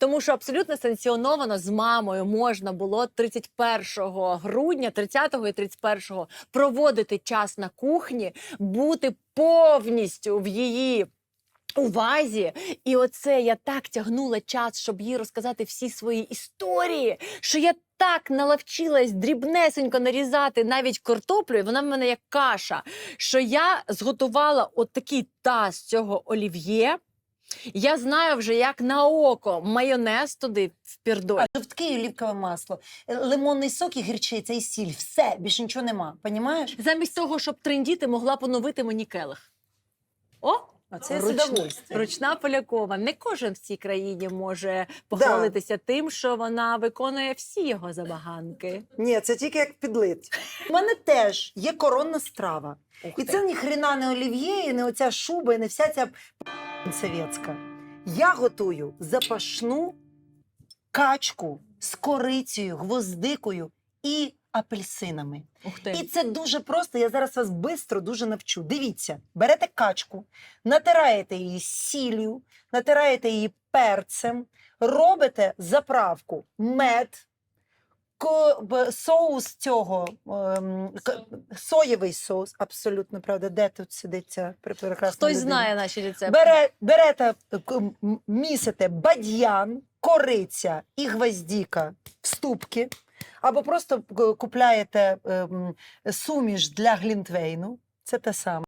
Тому що абсолютно санкціоновано з мамою можна було 31 грудня, 30 і 31 проводити час на кухні, бути повністю в її. Увазі, і оце я так тягнула час, щоб їй розказати всі свої історії, що я так наловчилась дрібнесенько нарізати навіть картоплю, і вона в мене як каша. Що я зготувала от такий таз цього олів'є. Я знаю вже, як на око майонез туди впірдоль. Жовтке і олівкове масло, е, лимонний сок і гірчиця, і сіль. Все, більше нічого нема. Понімаєш? Замість того, щоб трендіти, могла поновити мені келих. О! А це з Ручна, полякова. Не кожен в цій країні може похвалитися тим, що вона виконує всі його забаганки. Ні, це тільки як підлить. У мене теж є коронна страва. Ух І ти. це ні хрена не олів'є, і не оця шуба, і не вся ця совєтська. Я готую запашну качку з корицею, гвоздикою і апельсинами. Ух ти. І це дуже просто. Я зараз вас швидко дуже навчу. Дивіться, берете качку, натираєте її сіллю, натираєте її перцем, робите заправку мед. Соус цього ем, соєвий соус, абсолютно правда. Де тут сидить ця пр- Хтось людина? знає наші рецепти. Бере, берете, місите бадьян, кориця і гвоздіка в ступки, або просто е, купляєте ем, суміш для глінтвейну. Це те саме.